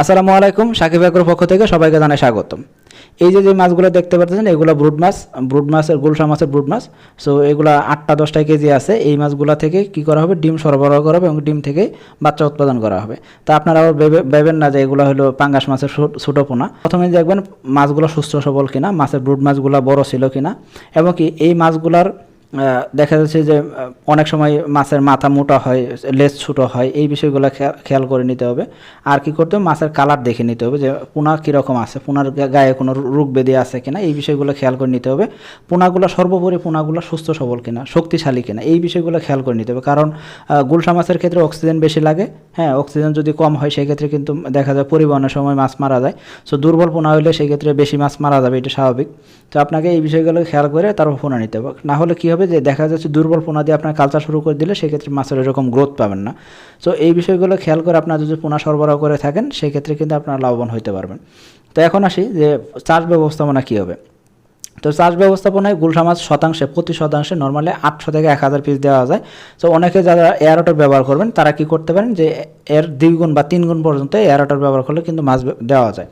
আসসালামু আলাইকুম, সাকিব একর পক্ষ থেকে সবাইকে জানাই স্বাগতম। এই যে যে মাছগুলো দেখতে পাচ্ছেন, এগুলো ব্রুড মাছ ব্রুড মাছের গুলশা মাছের ব্রুড মাছ। সো এগুলো আটটা দশটা কেজি আছে। এই মাছগুলো থেকে কি করা হবে? ডিম সরবরাহ করা হবে এবং ডিম থেকে বাচ্চা উৎপাদন করা হবে। তা আপনারা আবার ভেবেন না যে এগুলো হলো পাঙ্গাস মাছের ছোটো পোনা। প্রথমে দেখবেন মাছগুলো সুস্থ সবল কিনা, মাছের ব্রুড মাছগুলো বড় ছিল কিনা, এবং কি এই মাছগুলার দেখা যাচ্ছে যে অনেক সময় মাছের মাথা মোটা হয়, লেজ ছোটো হয়, এই বিষয়গুলো খেয়া- খেয়াল করে নিতে হবে। আর কি করতে হবে? মাছের কালার দেখে নিতে হবে যে, পোনা কীরকম আছে? পোনার গায়ে কোনো রোগ ব্যাধি আছে কিনা? এই বিষয়গুলো খেয়াল করে নিতে হবে। পোনাগুলো, সর্বোপরি পোনাগুলো সুস্থ, সবল কিনা? শক্তিশালী কিনা? এই বিষয়গুলো খেয়াল করে নিতে হবে। কারণ গুলশা মাছের ক্ষেত্রে অক্সিজেন বেশি লাগে। হ্যাঁ অক্সিজেন যদি কম হয়, সেক্ষেত্রে কিন্তু দেখা যায় পরিবহনের সময় মাছ মারা যায়। সো, দুর্বল পোনা হলে সেক্ষেত্রে বেশি মাছ মারা যাবে, এটা স্বাভাবিক। তো আপনাকে এই বিষয়গুলো খেয়াল করে তারপর পোনা নিতে হবে। না হলে কী হবে? যে দেখা যাচ্ছে দুর্বল পোনা দিয়ে আপনার কালচার শুরু করে দিলে সেক্ষেত্রে মাছের এরকম গ্রোথ পাবেন না। সো এই বিষয়গুলো খেয়াল করে আপনার যদি পোনা সরবরাহ করে থাকেন, সেক্ষেত্রে কিন্তু আপনার লাভবান হতে পারবেন। তো এখন আসি যে চাষ ব্যবস্থাপনা কী হবে? তো চাষ ব্যবস্থাপনায় গুলশা মাছ শতাংশে, প্রতি শতাংশে নর্মালি আটশো থেকে এক হাজার পিস দেওয়া যায়। তো অনেকে যারা এয়ারোটার ব্যবহার করবেন, তারা কি করতে পারেন যে, এর দ্বিগুণ বা তিন গুণ পর্যন্ত এয়ারোটার ব্যবহার করলে কিন্তু মাছ দেওয়া যায়।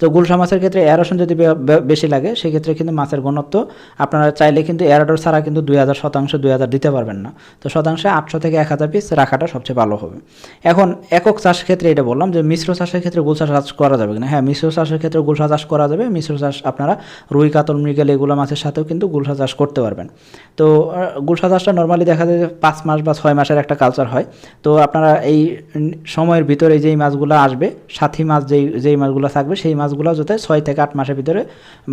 তো গুলশা মাছের ক্ষেত্রে এয়ারোশন যদি বেশি লাগে, সেক্ষেত্রে কিন্তু মাছের ঘনত্ব আপনারা চাইলে কিন্তু এয়ারোটার ছাড়া কিন্তু দুই হাজার শতাংশ, দুই হাজার দিতে পারবেন না। তো শতাংশে আটশো থেকে এক হাজার পিস রাখাটা সবচেয়ে ভালো হবে। এখন একক চাষ ক্ষেত্রে এটা বললাম যে, মিশ্র চাষের ক্ষেত্রে গুলশা চাষ করা যাবে কিনা? হ্যাঁ মিশ্র চাষের ক্ষেত্রে গুলশা চাষ করা যাবে। মিশ্র চাষ আপনারা রুই, কাতল, মৃগেল এগুলো মাছের সাথেও কিন্তু গুলশা চাষ করতে পারবেন। তো গুলশা চাষটা নর্মালি দেখা যায় যে পাঁচ মাস বা ছয় মাসের একটা কালচার হয়। তো আপনারা এই সময়ের ভিতরে যেই মাছগুলো আসবে, সাথী মাছ যেই যেই মাছগুলো থাকবে, সেই মাছগুলো যাতে ছয় থেকে আট মাসের ভিতরে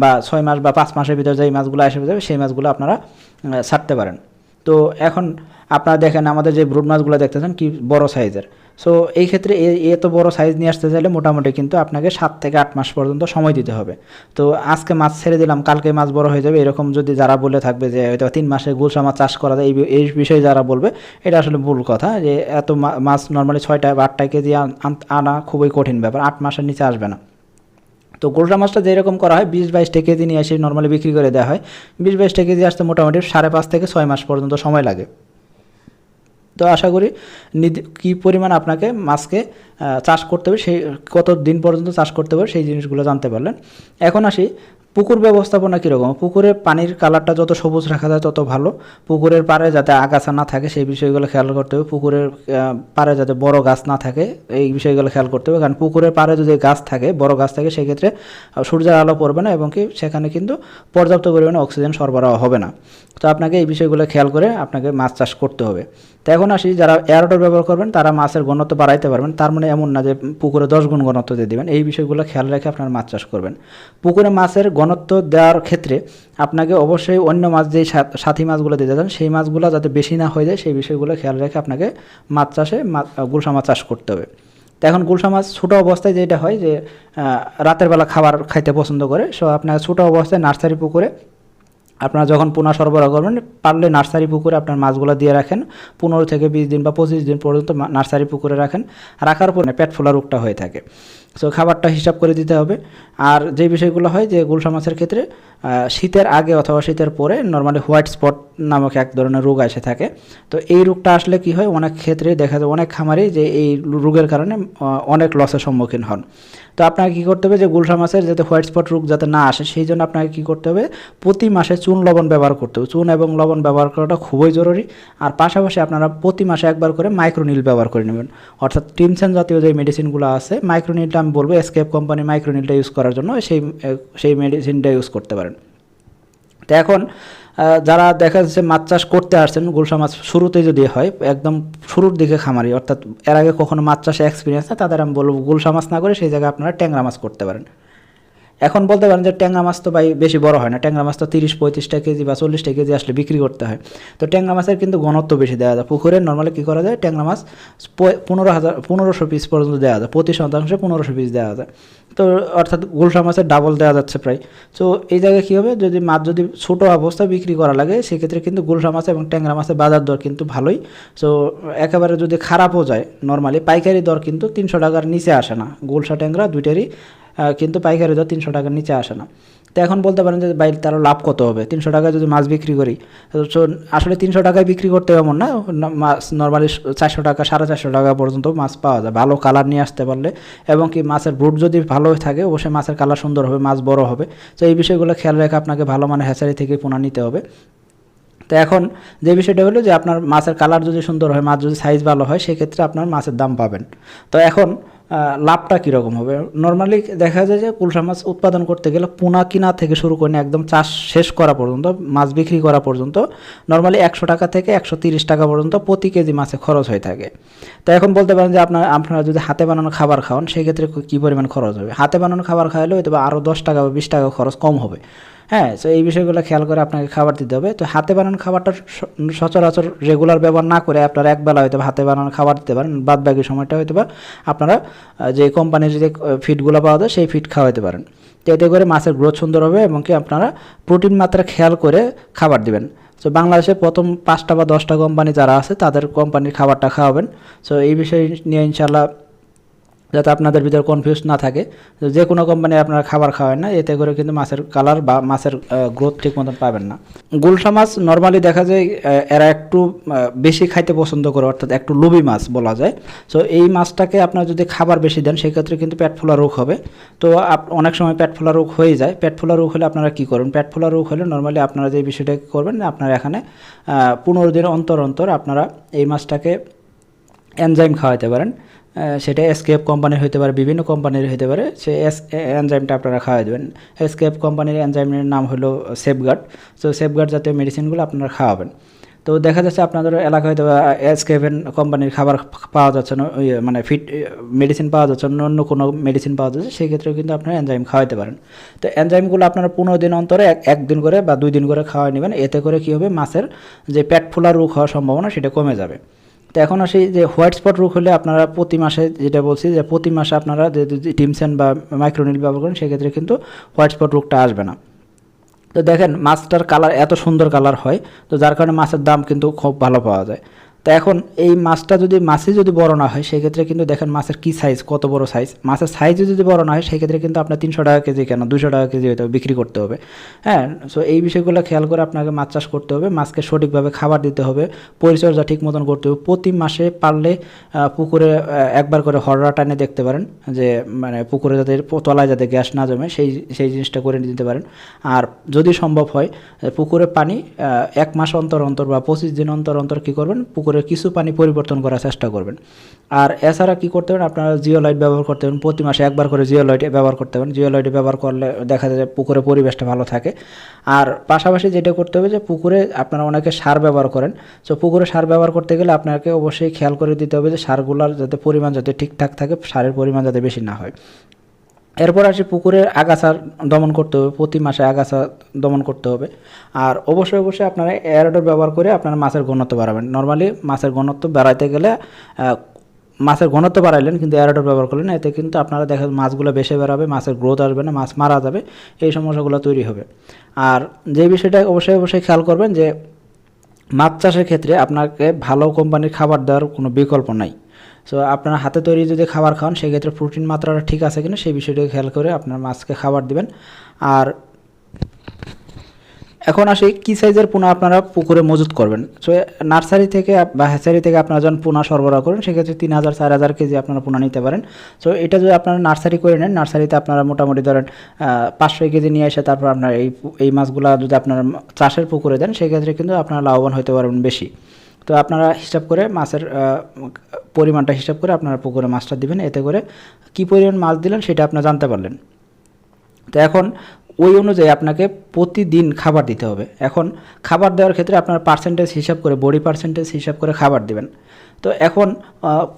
বা ছয় মাস বা পাঁচ মাসের ভিতরে যেই মাছগুলো আসে যাবে, সেই মাছগুলো আপনারা ছাড়তে পারেন। তো এখন আপনারা দেখেন আমাদের যে ব্রুড মাছগুলো দেখতেছেন কি বড় সাইজের। সো এই ক্ষেত্রে এত বড় সাইজ নিয়ে আসতে চাইলে মোটামুটি কিন্তু আপনাকে সাত থেকে আট মাস পর্যন্ত সময় দিতে হবে। তো, আজকে মাছ ছেড়ে দিলাম, কালকে মাছ বড় হয়ে যাবে, এরকম যদি যারা বলে থাকবে যে, হয়তো তিন মাসে গুলশা মাছ চাষ করা যায়, এই বিষয়ে যারা বলবে, এটা আসলে ভুল কথা যে, এত মাছ নর্মালি ছয়টা বা আটটা কেজি আনা খুবই কঠিন ব্যাপার, আট মাসের নিচে আসবে না। তো গোলটা মাছটা যেরকম করা হয়, বিশ বাইশটা কেজি নিয়ে এসে নর্মালি বিক্রি করে দেওয়া হয়। বিশ বাইশটা কেজি আসতে মোটামুটি সাড়ে পাঁচ থেকে ছয় মাস পর্যন্ত সময় লাগে। তো আশা করি কী পরিমাণ আপনাকে মাছকে চাষ করতে হবে, সেই, কত দিন পর্যন্ত চাষ করতে হবে, সেই জিনিসগুলো জানতে পারলেন। এখন আসি, পুকুর ব্যবস্থাপনা কীরকম? পুকুরে পানির কালারটা যত সবুজ রাখা যায়, তত ভালো। পুকুরের পাড়ে যাতে আগাছা না থাকে, সেই বিষয়গুলো খেয়াল করতে হবে। পুকুরের পাড়ে যাতে বড় গাছ না থাকে, এই বিষয়গুলো খেয়াল করতে হবে। কারণ পুকুরের পাড়ে যদি গাছ থাকে, বড় গাছ থাকে, সেক্ষেত্রে সূর্যের আলো পড়বে না এবং কি, সেখানে কিন্তু পর্যাপ্ত পরিমাণে অক্সিজেন সরবরাহ হবে না। তো আপনাকে এই বিষয়গুলো খেয়াল করে আপনাকে মাছ চাষ করতে হবে। তো এখন আসি, যারা এয়ারোটার ব্যবহার করবেন, তারা মাছের ঘনত্ব বাড়াইতে পারবেন। তার মানে এমন না যে পুকুরে দশ গুণ ঘনত্ব দিয়ে দেবেন। এই বিষয়গুলো খেয়াল রেখে আপনার মাছ চাষ করবেন। পুকুরে মাছের ঘনত্ব দেওয়ার ক্ষেত্রে আপনাকে অবশ্যই অন্য মাছ যেই সাথী মাছগুলো দিতে চান, সেই মাছগুলো যাতে বেশি না হয়ে যায়, সেই বিষয়গুলো খেয়াল রেখে আপনাকে মাছ চাষে গুলশা মাছ চাষ করতে হবে। তো এখন গুলশা মাছ ছোটো অবস্থায় যেটা হয় যে রাতের বেলা খাবার খাইতে পছন্দ করে, সো আপনার ছোটো অবস্থায় নার্সারি পুকুরে আপনারা যখন পোনা সরবরাহ করবেন, পারলে নার্সারি পুকুরে আপনার মাছগুলো দিয়ে রাখেন। পনেরো থেকে বিশ দিন বা পঁচিশ দিন পর্যন্ত নার্সারি পুকুরে রাখেন। রাখার পর পেট ফোলা রোগটা হয়ে থাকে। সো খাবারটা হিসাব করে দিতে হবে। আর যে বিষয়গুলো হয় যে গুলশা মাছের ক্ষেত্রে শীতের আগে অথবা শীতের পরে নর্মালি হোয়াইট স্পট নামক এক ধরনের রোগ এসে থাকে। তো এই রোগটা আসলে কি হয়? অনেক ক্ষেত্রে দেখা যায়, অনেক খামারি যে এই রোগের কারণে অনেক লসের সম্মুখীন হন। তো আপনাকে কী করতে হবে যে গুলশা মাছের যাতে হোয়াইট স্পট রোগ যাতে না আসে, সেই জন্য আপনাকে কী করতে হবে, প্রতি মাসে চুন লবণ ব্যবহার করতে হবে। চুন এবং লবণ ব্যবহার করাটা খুবই জরুরি। আর পাশাপাশি আপনারা প্রতি মাসে একবার করে মাইক্রোনিল ব্যবহার করে নেবেন। অর্থাৎ টিমসেন জাতীয় যে মেডিসিনগুলো আছে মাইক্রোনিলটা আমি বলব এসকেপ কোম্পানি মাইক্রোনিলটা ইউজ করার জন্য, সেই সেই মেডিসিনটা ইউজ করতে পারেন। তো এখন যারা দেখা যাচ্ছে মাছ চাষ করতে আসছেন গুলশা মাছ শুরুতে যদি হয়, একদম শুরুর দিকে খামারি, অর্থাৎ এর আগে কখনো মাছ চাষে এক্সপিরিয়েন্স না তাদের আমি বলব গুলশা মাছ না করে সেই জায়গায় আপনারা ট্যাংরা মাছ করতে পারেন। এখন বলতে পারেন যে ট্যাংরা মাছ তো ভাই বেশি বড় হয় না। ট্যাংরা মাছ তো তিরিশ, পঁয়ত্রিশটা কেজি বা চল্লিশটা কেজি আসলে বিক্রি করতে হয়। তো ট্যাংরা মাছের কিন্তু ঘনত্ব বেশি দেওয়া যায়। পুকুরে নর্মালি কী করা যায়? ট্যাংরা মাছ পনেরো হাজার, পনেরোশো পিস পর্যন্ত দেওয়া যায়। প্রতি শতাংশে পনেরোশো পিস দেওয়া যায়। তো অর্থাৎ গুলশা মাছের ডাবল দেওয়া যাচ্ছে প্রায়। তো এই জায়গায় কী হবে? যদি মাছ যদি ছোটো অবস্থায় বিক্রি করা লাগে, সেক্ষেত্রে কিন্তু গুলশা মাছ এবং ট্যাংরা মাছের বাজার দর কিন্তু ভালোই। সো একেবারে যদি খারাপও যায় নর্মালি পাইকারি দর কিন্তু তিনশো টাকার নিচে আসে না। গুলশা ট্যাংরা, দুইটারই কিন্তু পাইকারি দর তিনশো টাকার নিচে আসে না। তো এখন বলতে পারেন যে ভাই তার লাভ কত হবে? তিনশো টাকায় যদি মাছ বিক্রি করি, তো আসলে তিনশো টাকায় বিক্রি করতে এমন না মাছ নর্মালি চারশো টাকা, সাড়ে চারশো টাকা পর্যন্ত মাছ পাওয়া যায়। ভালো কালার নিয়ে আসতে পারলে এবং কি মাছের ব্রুট যদি ভালো থাকে, অবশ্যই মাছের কালার সুন্দর হবে, মাছ বড় হবে। তো এই বিষয়গুলো খেয়াল রেখে আপনাকে ভালো মানের হ্যাচারি থেকে পোনা নিতে হবে। তো এখন যে বিষয়টা হলো যে আপনার মাছের কালার যদি সুন্দর হয়, মাছ যদি সাইজ ভালো হয়, সেক্ষেত্রে আপনার মাছের দাম পাবেন। তো এখন লাভটা কীরকম হবে? নর্মালি দেখা যায় যে কুলসা মাছ উৎপাদন করতে গেলে পোনা কিনা থেকে শুরু করে একদম চাষ শেষ করা পর্যন্ত, মাছ বিক্রি করা পর্যন্ত নর্মালি একশো টাকা থেকে একশো তিরিশ টাকা পর্যন্ত প্রতি কেজি মাছে খরচ হয়ে থাকে। তো এখন বলতে পারেন যে আপনার, আপনারা যদি হাতে বানানো খাবার খাওয়ান, সেক্ষেত্রে কী পরিমাণ খরচ হবে? হাতে বানানো খাবার খাওয়ালে হয়তো আরও দশ টাকা বা বিশ টাকা খরচ কম হবে। হ্যাঁ তো এই বিষয়গুলো খেয়াল করে আপনাকে খাবার দিতে হবে। তো হাতে বানানো খাবারটা স- সচরাচর রেগুলার ব্যবহার না করে আপনারা একবেলা হয়তো হাতে বানানো খাবার দিতে পারেন, বাদ বাকি সময়টা হয়তো বা আপনারা যে কোম্পানির যে ফিডগুলো পাওয়া যায়, সেই ফিড খাওয়াতে পারেন। তো এতে করে মাছের গ্রোথ সুন্দর হবে এবং কি আপনারা প্রোটিন মাত্রা খেয়াল করে খাবার দিবেন। তো বাংলাদেশে প্রথম পাঁচটা বা দশটা কোম্পানি যারা আছে, তাদের কোম্পানির খাবারটা খাওয়াবেন। সো এই বিষয় নিয়ে ইনশাল্লাহ যাতে আপনাদের ভিতরে কনফিউজ না থাকে। যে কোনো কোম্পানি আপনারা খাবার খাওয়ান না, এতে করে কিন্তু মাছের কালার বা মাছের গ্রোথ ঠিক মতন পাবেন না। গুলশা মাছ নর্মালি দেখা যায় এরা একটু বেশি খাইতে পছন্দ করে, অর্থাৎ একটু লোভী মাছ বলা যায়। সো এই মাছটাকে আপনারা যদি খাবার বেশি দেন, সেক্ষেত্রে কিন্তু পেট ফোলা রোগ হবে। তো অনেক সময় পেট ফোলা রোগ হয়ে যায়। পেট ফোলা রোগ হলে আপনারা কী করবেন পেট ফোলা রোগ হলে নর্মালি আপনারা যে বিষয়টা করবেন, আপনারা এখানে পনেরো দিন অন্তর অন্তর আপনারা এই মাছটাকে এনজাইম খাওয়াতে পারেন। সেটা এসকেপ কোম্পানির হতে পারে, বিভিন্ন কোম্পানির হতে পারে। সে এস এনজাইমটা আপনারা খাওয়াই দেবেন। এসকেপ কোম্পানির এনজাইমের নাম হলো সেফগার্ড সো সেফগার্ড জাতীয় মেডিসিনগুলো আপনারা খাওয়াবেন। তো দেখা যাচ্ছে আপনাদের এলাকায় হয়তো এসকেভেন কোম্পানির খাবার পাওয়া যাচ্ছে না মানে ফিট মেডিসিন পাওয়া যাচ্ছে না, অন্য কোনো মেডিসিন পাওয়া যাচ্ছে, সেক্ষেত্রেও কিন্তু আপনারা এনজাইম খাওয়াতে পারেন। তো এনজাইমগুলো আপনারা পনেরো দিন অন্তরে এক একদিন করে বা দুই দিন করে খাওয়াই নেবেন। এতে করে কী হবে, মাছের যে পেট ফোলা রোগ হওয়ার সম্ভাবনা, সেটা কমে যাবে। তো এখন আসি যে হোয়াইট স্পট রোগ হলে আপনারা প্রতি মাসে যেটা বলছি যে প্রতি মাসে আপনারা যে টিমসেন বা মাইক্রোনিল ব্যবহার করেন, সেক্ষেত্রে কিন্তু হোয়াইট স্পট রোগটা আসবে না। তো দেখেন, মাছটার কালার এত সুন্দর কালার হয়, তো যার কারণে মাছের দাম কিন্তু খুব ভালো পাওয়া যায়। তো এখন এই মাছটা যদি মাছে যদি বড় না হয়, সেক্ষেত্রে কিন্তু দেখেন মাছের কি সাইজ কত বড় সাইজ মাছের সাইজও যদি বড় না হয়, সেক্ষেত্রে কিন্তু আপনার তিনশো টাকা কেজি কেন? দুশো টাকা কেজি হয়তো বিক্রি করতে হবে। হ্যাঁ সো এই বিষয়গুলো খেয়াল করে আপনাকে মাছ চাষ করতে হবে। মাছকে সঠিকভাবে খাবার দিতে হবে, পরিচর্যা ঠিক মতন করতে হবে। প্রতি মাসে পারলে পুকুরে একবার করে হররা টানে দেখতে পারেন, যে মানে পুকুরে যাতে তলায় যাতে গ্যাস না জমে, সেই সেই জিনিসটা করে দিতে পারেন। আর যদি সম্ভব হয় পুকুরে পানি এক মাস অন্তর অন্তর বা পঁচিশ দিন অন্তর অন্তর কী করবেন? পুকুরে কিছু পানি পরিবর্তন করার চেষ্টা করবেন। আর এছাড়া কী করতে পারেন? আপনারা জিও লাইট ব্যবহার করতে পারেন। প্রতি মাসে একবার করে জিও লাইট ব্যবহার করতে পারেন। জিও লাইট ব্যবহার করলে দেখা যায় পুকুরে পরিবেশটা ভালো থাকে। আর পাশাপাশি যেটা করতে হবে যে পুকুরে আপনারা অনেকে সার ব্যবহার করেন। সো পুকুরে সার ব্যবহার করতে গেলে আপনাকে অবশ্যই খেয়াল করে দিতে হবে যে সারগুলোর যাতে পরিমাণ যাতে ঠিকঠাক থাকে, সারের পরিমাণ যাতে বেশি না হয়। এরপর আসি পুকুরের আগাছা দমন করতে হবে, প্রতি মাসে আগাছা দমন করতে হবে। আর অবশ্যই অবশ্যই আপনারা এয়ারডোর ব্যবহার করে আপনারা মাছের ঘনত্ব বাড়াবেন। নর্মালি মাছের ঘনত্ব বাড়াইতে গেলে মাছের ঘনত্ব বাড়াইলেন কিন্তু এয়ারডোর ব্যবহার করলেন এতে কিন্তু আপনারা দেখেন মাছগুলো বেশি বেরাবে মাছের গ্রোথ আসবে না, মাছ মারা যাবে, এই সমস্যাগুলো তৈরি হবে। আর যে বিষয়টা অবশ্যই অবশ্যই খেয়াল করবেন যে মাছ চাষের ক্ষেত্রে আপনাকে ভালো কোম্পানির খাবার দেওয়ার কোনো বিকল্প নাই। সো আপনার হাতে তৈরি যদি খাবার খান, সেক্ষেত্রে প্রোটিন মাত্রাটা ঠিক আছে কিনা সেই বিষয়টাকে খেয়াল করে আপনার মাছকে খাবার দিবেন। আর এখন আসি কী সাইজের পোনা আপনারা পুকুরে মজুত করবেন। সো নার্সারি থেকে বা হ্যাচারি থেকে আপনারা যখন পোনা সরবরাহ করেন, সেক্ষেত্রে তিন হাজার, চার হাজার কেজি আপনারা পোনা নিতে পারেন। সো এটা যদি আপনারা নার্সারি করে নেন, নার্সারিতে আপনারা মোটামুটি ধরেন পাঁচশো কেজি নিয়ে এসে তারপর আপনার এই এই মাছগুলা যদি আপনারা চাষের পুকুরে দেন, সেক্ষেত্রে কিন্তু আপনারা লাভবান হতে পারবেন বেশি। তো আপনারা হিসাব করে মাছের পরিমাণটা হিসাব করে আপনারা পুকুরে মাছটা দিবেন। এতে করে কি পরিমাণ মাছ দিলেন সেটা আপনারা জানতে পারলেন। তো এখন ওই অনুযায়ী আপনাকে প্রতিদিন খাবার দিতে হবে। এখন খাবার দেওয়ার ক্ষেত্রে আপনার পার্সেন্টেজ হিসাব করে বডি পার্সেন্টেজ হিসাব করে খাবার দিবেন। তো এখন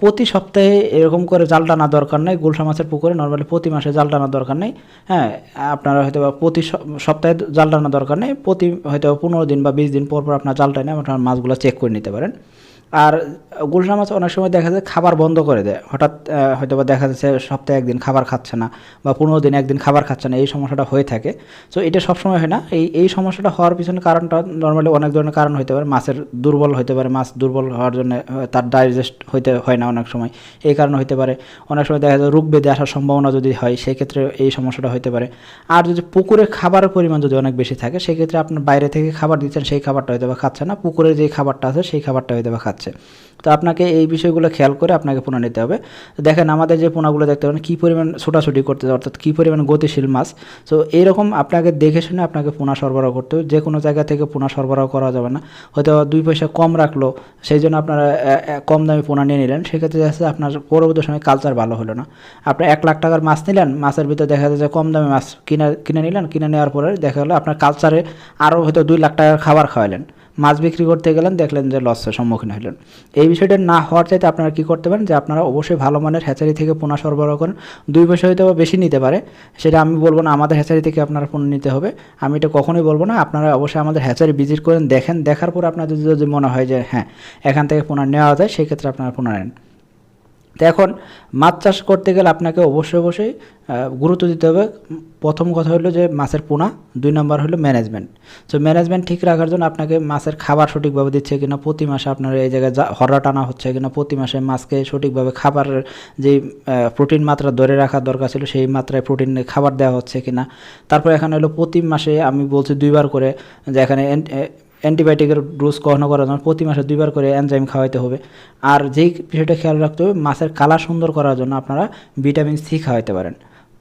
প্রতি সপ্তাহে এরকম করে জাল টানা দরকার নেই। গুলশা মাছের পুকুরে নর্মালি প্রতি মাসে জাল টানা দরকার নেই। হ্যাঁ আপনারা হয়তো প্রতি সপ্তাহে জাল টানা দরকার নেই। প্রতি হয়তো পনেরো দিন বা বিশ দিন পর পর আপনার জাল টানে, আপনার মাছগুলো চেক করে নিতে পারেন। আর গুলশা মাছ অনেক সময় দেখা যায় খাবার বন্ধ করে দেয়। হঠাৎ হয়তো বা দেখা যাচ্ছে সপ্তাহে একদিন খাবার খাচ্ছে না বা পনেরো দিন একদিন খাবার খাচ্ছে না, এই সমস্যাটা হয়ে থাকে। সো এটা সবসময় হয় না। এই এই সমস্যাটা হওয়ার পিছনে কারণটা নর্মালি অনেক ধরনের কারণ হতে পারে। মাছের দুর্বল হতে পারে, মাছ দুর্বল হওয়ার জন্য তার ডাইজেস্ট হইতে হয় না অনেক সময়। এই কারণে হতে পারে। অনেক সময় দেখা যায় রোগ বেঁধে আসার সম্ভাবনা যদি হয়, সেক্ষেত্রে এই সমস্যাটা হতে পারে। আর যদি পুকুরে খাবারের পরিমাণ যদি অনেক বেশি থাকে, সেক্ষেত্রে আপনার বাইরে থেকে খাবার দিচ্ছেন, সেই খাবারটা হয়তো বা খাচ্ছে না। পুকুরে যে খাবারটা আছে, সেই খাবারটা হয়তো বা খাচ্ছে তো আপনাকে এই বিষয়গুলো খেয়াল করে আপনাকে পোনা নিতে হবে। দেখেন আমাদের যে পোনাগুলো দেখতে পারেন, কী পরিমাণ ছোটাছুটি করতে অর্থাৎ কী পরিমাণ গতিশীল মাছ। তো এইরকম আপনাকে দেখে শুনে আপনাকে পোনা সরবরাহ করতে হবে। যে কোনো জায়গা থেকে পোনা সরবরাহ করা যাবে না। হয়তো দুই পয়সা কম রাখল, সেই জন্য আপনারা কম দামে পোনা নিয়ে নিলেন। সেক্ষেত্রে দেখা যাচ্ছে আপনার পরবর্তী সময় কালচার ভালো হলো না। আপনি এক লাখ টাকার মাছ নিলেন, মাছের ভিতরে দেখা যাচ্ছে কম দামে মাছ কিনে কিনে নিলেন। কিনে নেওয়ার পরে দেখা গেলো আপনার কালচারে আরও হয়তো দুই লাখ টাকার খাবার খাওয়ালেন। মাছ বিক্রি করতে গেলেন, দেখলেন যে লসের সম্মুখীন হলেন এই বিষয়টা না হওয়ার চাইতে আপনারা কী করতে পারেন? যে আপনারা অবশ্যই ভালো মানের হ্যাচারি থেকে পোনা সরবরাহ করেন। দুই পয়সা হয়তো বেশি নিতে পারে। সেটা আমি বলব না, আমাদের হ্যাচারি থেকে আপনারা পোনা নিতে হবে। আমি এটা কখনোই বলব না, আপনারা অবশ্যই আমাদের হ্যাচারি ভিজিট করেন, দেখেন। দেখার পর আপনাদের যদি মনে হয় যে হ্যাঁ এখান থেকে পোনা নেওয়া যায় সেক্ষেত্রে আপনারা পোনা নেন। তো এখন মাছ চাষ করতে গেলে আপনাকে অবশ্যই অবশ্যই গুরুত্ব দিতে হবে। প্রথম কথা হলো যে মাছের পোনা, দুই নম্বর হলো ম্যানেজমেন্ট তো ম্যানেজমেন্ট ঠিক রাখার জন্য আপনাকে মাছের খাবার সঠিকভাবে দিচ্ছে কিনা, প্রতি মাসে আপনার এই জায়গায় হররা টানা হচ্ছে কিনা, প্রতি মাসে মাছকে সঠিকভাবে খাবার যে প্রোটিন মাত্রা ধরে রাখার দরকার ছিল, সেই মাত্রায় প্রোটিন খাবার দেওয়া হচ্ছে কিনা। তারপর এখানে হলো প্রতি মাসে আমি বলছি দুইবার করে যে এখানে অ্যান্টিবায়োটিকের ডোজ কখনো করার জন্য প্রতি মাসে দুইবার করে এনজাইম খাওয়াইতে হবে। আর যেই বিষয়টা খেয়াল রাখতে হবে, মাছের কালার সুন্দর করার জন্য আপনারা ভিটামিন সি খাওয়াইতে পারেন।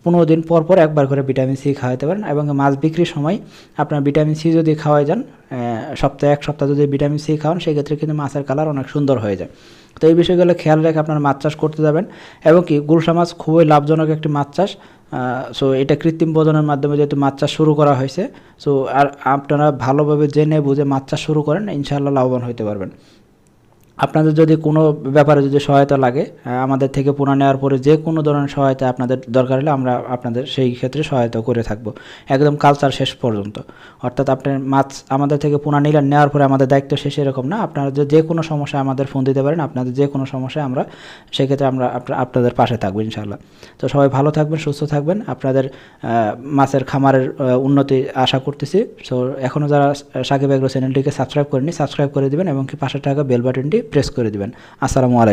পনেরো দিন পর পর একবার করে ভিটামিন সি খাওয়াইতে পারেন এবং মাছ বিক্রির সময় আপনার ভিটামিন সি যদি খাওয়াই যান সপ্তাহে এক সপ্তাহ যদি ভিটামিন সি খাওয়ান, সেক্ষেত্রে কিন্তু মাছের কালার অনেক সুন্দর হয়ে যায়। তো এই বিষয়গুলো খেয়াল রেখে আপনার মাছ চাষ করতে যাবেন এবং কি গুলশা মাছ খুবই লাভজনক একটি মাছ চাষ। সো এটা কৃত্রিম বোধনের মাধ্যমে যেহেতু মাছ চাষ শুরু করা হয়েছে সো আর আপনারা ভালোভাবে জেনে বুঝে মাছ চাষ শুরু করেন ইনশাল্লাহ লাভবান হইতে পারবেন। আপনাদের যদি কোনো ব্যাপারে যদি সহায়তা লাগে আমাদের থেকে পোনা নেওয়ার পরে যে কোনো ধরনের সহায়তা আপনাদের দরকার হলে আমরা আপনাদের সেই ক্ষেত্রে সহায়তা করে থাকব। একদম কালচার শেষ পর্যন্ত। অর্থাৎ আপনার মাছ আমাদের থেকে পোনা নিলেন নেওয়ার পরে আমাদের দায়িত্ব শেষ এরকম না। আপনারা যে কোনো সমস্যায় আমাদের ফোন দিতে পারেন, আপনাদের যে কোনো সমস্যায় আমরা সেক্ষেত্রে আমরা আপনাদের পাশে থাকব ইনশাল্লাহ তো সবাই ভালো থাকবেন, সুস্থ থাকবেন। আপনাদের মাছের খামারের উন্নতি আশা করতেছি। সো এখনও যারা সাকিব এগ্রো চ্যানেলটিকে সাবস্ক্রাইব করেনি সাবস্ক্রাইব করে দিবেন এবং কি পাশে থাকা বেল বাটনটি প্রেস করে দেবেন। আসসালামু